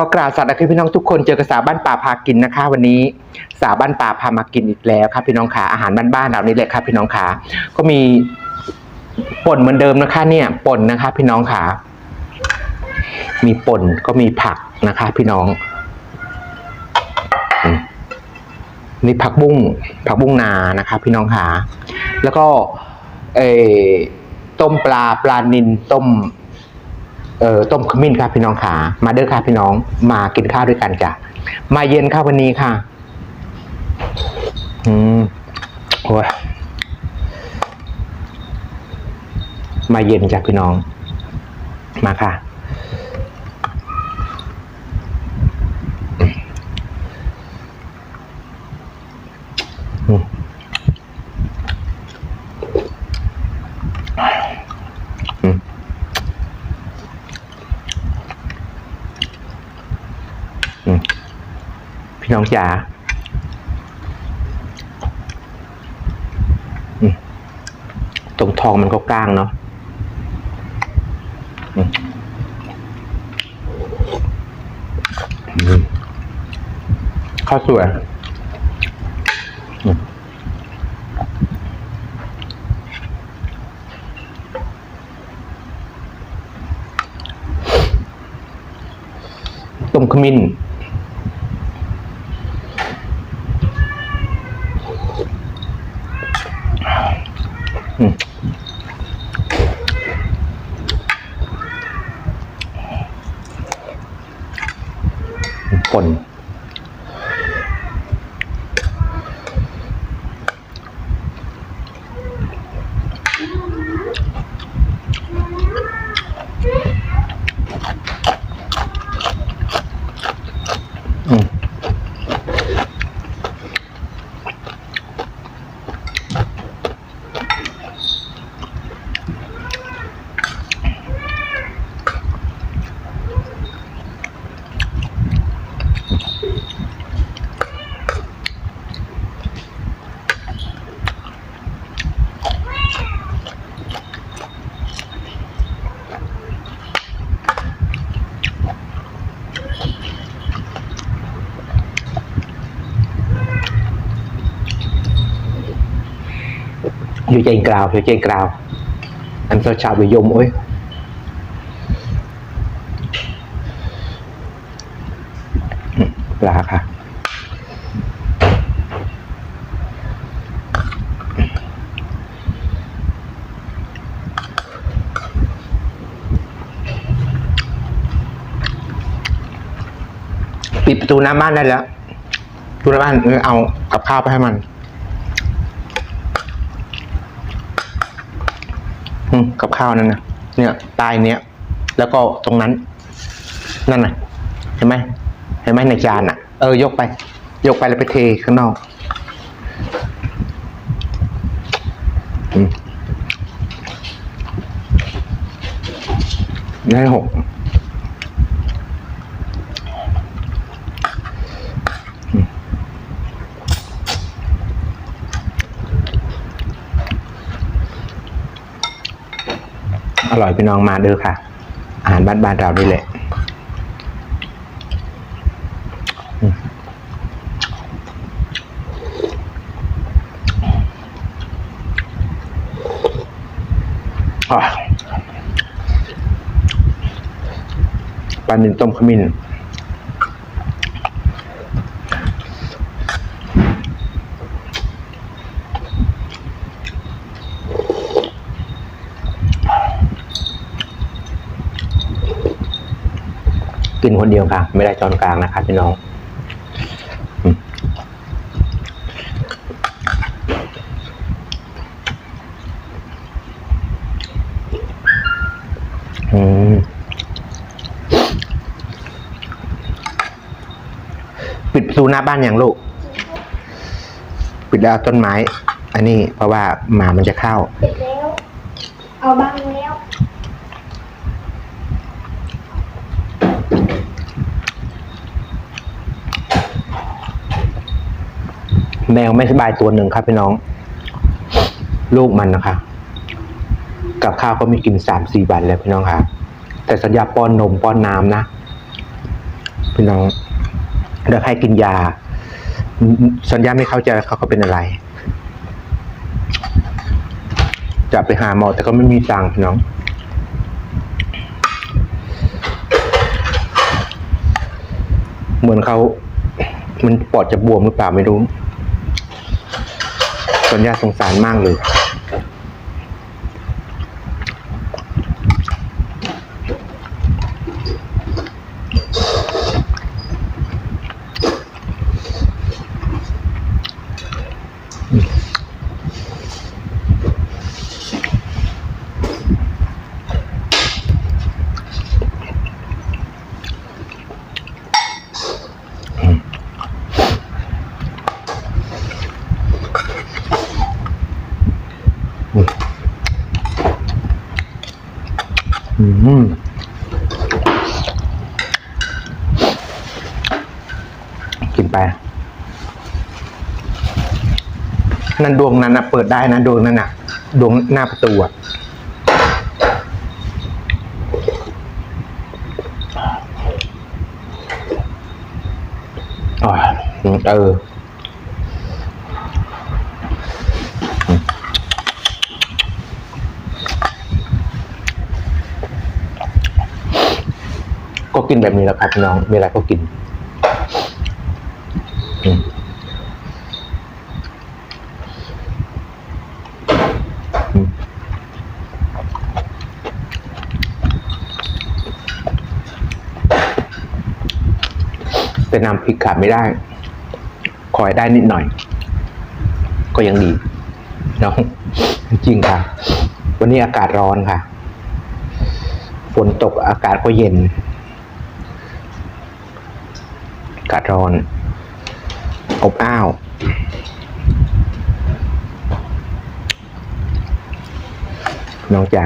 ขอกล่าวสวัสดีพี่น้องทุกคนเจอกับสาวบ้านป่าพากินนะคะ วันนี้สาวบ้านป่าพามากินอีกแล้วครับพี่น้องขาอาหารบ้านๆเรานี่แหละครับพี่น้องขาก็มีป่นเหมือนเดิมนะคะเนี่ยป่นนะคะพี่น้องขามีป่นก็มีผักนะคะ พี่น้องมีผักบุ้งผักบุ้งนานะคะ พี่น้องขาแล้วก็เออต้มปลาปลานินต้ม เอ่อต้มขมิ้นค่ะพี่น้องขามาเด้อค่ะพี่น้องมากินข้าวด้วยกันจ้ะมาเย็นข้าววันนี้ค่ะ อืมโอ้ยมาเย็นจ้ะพี่น้อง มาค่ะ อืมอืม อืม พี่น้องจ๋าตรงทองมันก็กล้างเนาะข้าวสวยต้มขมิ้น ป่น อยู่ใจกราวอยู่ใจกราวอันเชาชาวิยมโอ้ยปลาค่ะปิดประตูหน้าบ้านได้แล้วประตูหน้าบ้านเอากับข้าวไปให้มัน อืม กับข้าวนั่นนะเนี่ยใตายเนี้ยแล้วก็ตรงนั้น นั่นน่ะ เห็นไหมเห็นไหมในจานอะ เออยกไป ยกไปแล้วไปเทข้างนอกได้หก ร่อยพี่น้องมาเด้อค่ะ อาหารบ้านๆเราด้วยแหละอืมอะปลาหนึ่งต้มขมิ้น กินคนเดียวค่ะ ไม่ได้จอนกลางนะครับพี่น้องอืมปิดประตูหน้าบ้านอย่างลูก ปิดแล้วเอาต้นไม้ อันนี้เพราะว่าหมามันจะเข้าปิดแล้ว เอาบ้างแล้ว แมวไม่สบายตัวหนึ่งครับพี่น้อง ลูกมันนะคะ กับข้าวก็มีกินสามสี่วันแล้วพี่น้องค่ะแต่สัญญาป้อนนมป้อนน้ำนะ พี่น้องแล้วใครกินยา สัญญาไม่เข้าใจเขาเขาเป็นอะไร จะไปหาหมอแต่ก็ไม่มีตังค์พี่น้องเหมือนเขา มันปอดจะบวมหรือเปล่าไม่รู้ สัญญาสงสารมากเลย อืม กินไป นั่นดวงนั้นนะเปิดได้นะดวงนั้นนะดวงหน้าประตูอะเออก็กินแบบนี้แหละครับน้อง มีอะไรก็กิน แต่น้ำพริกขาดไม่ได้ ขอให้ได้นิดหน่อย ก็ยังดีเนาะจริงค่ะ วันนี้อากาศร้อนค่ะ ฝนตกอากาศก็เย็น อากาศร้อน อบอ้าวน้องจ๋า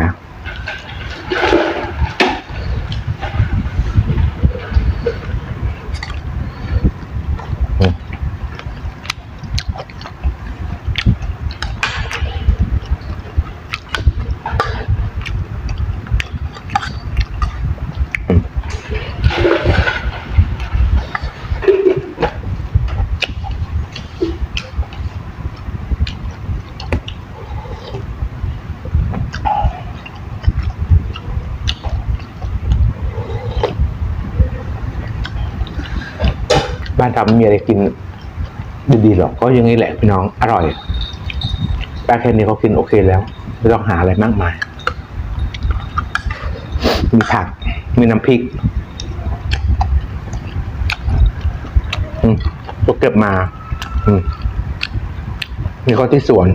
บ้านเราไม่มีอะไรกินดีๆหรอกก็อยังนี้แหละพี่น้องอร่อยแค่แค่นี้เขากินโอเคแล้ว ไม่ต้องหาอะไรมากมาย มีผัก มีน้ำพริกอืมก็เก็บมา อืมนี่ก็ที่สวน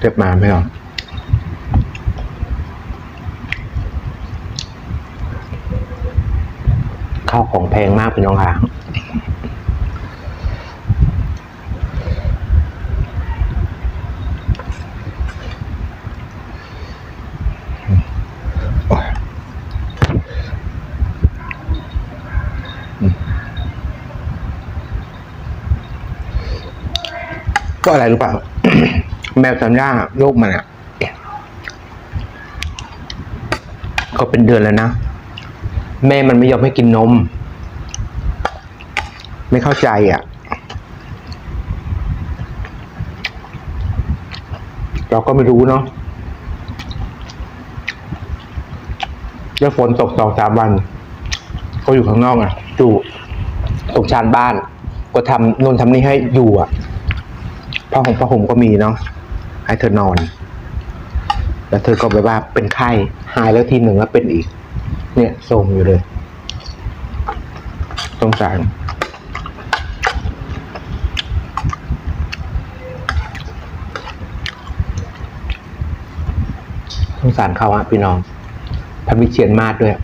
เก็บมาไม่หรอ ข้าวของแพงมากพี่น้องค่ะก็อะไรรู้เปล่าแมวสัญญาโรคมันอะก็เป็นเดือนแล้วนะ แม่มันไม่ยอมให้กินนม ไม่เข้าใจอะ เราก็ไม่รู้เนาะแล้วฝนตกสองสามวัน ก็อยู่ข้างนอกอะอยู่ตรงชานบ้าน ก็ทำนนทำนี่ให้อยู่อะผ้าห่มผ้าห่มก็มีเนาะให้เธอนอน แล้วเธอก็แบบว่าเป็นไข้หายแล้วทีหนึ่งแล้วเป็นอีก เนี่ยโทรมอยู่เลยสงสารสงสารเขาอะพี่น้องพระวิเชียนมาศด้วย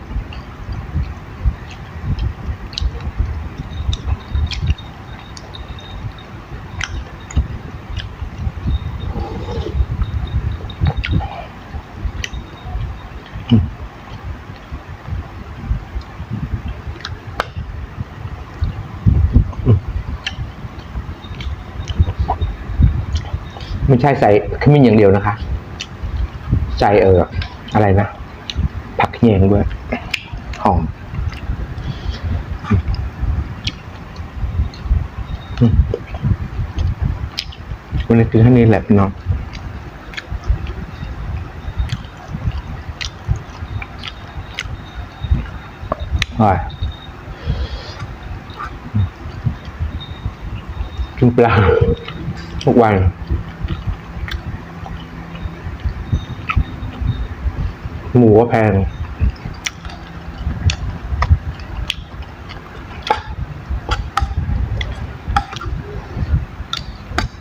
ไม่ใช่ใส่ขมิ้นอย่างเดียวนะคะ ใส่เอออะไรนะ ผักเหงด้วยหอมวันนี้คือท่านี้แหละเนาะอ่อยกินปลาทุกวัน หมูก็แพง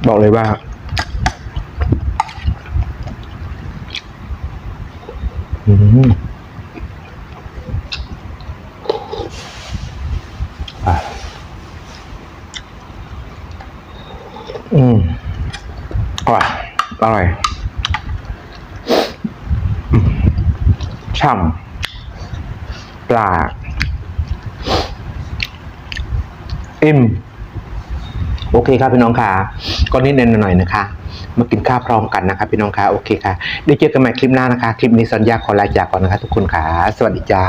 บอกเลยว่าอืมอะอืมอร่อยอร่อยอืมช่ำ ปลาอิ่มโอเคครับพี่น้องค่ะก็นิดหน่อยนะคะ มากินข้าวพร้อมกันนะคะพี่น้องค่ะโอเคค่ะได้เจอกันใหม่คลิปหน้านะคะ คลิปนี้สัญญาขอลาจากก่อนนะคะ ทุกคนค่ะ สวัสดีจ้า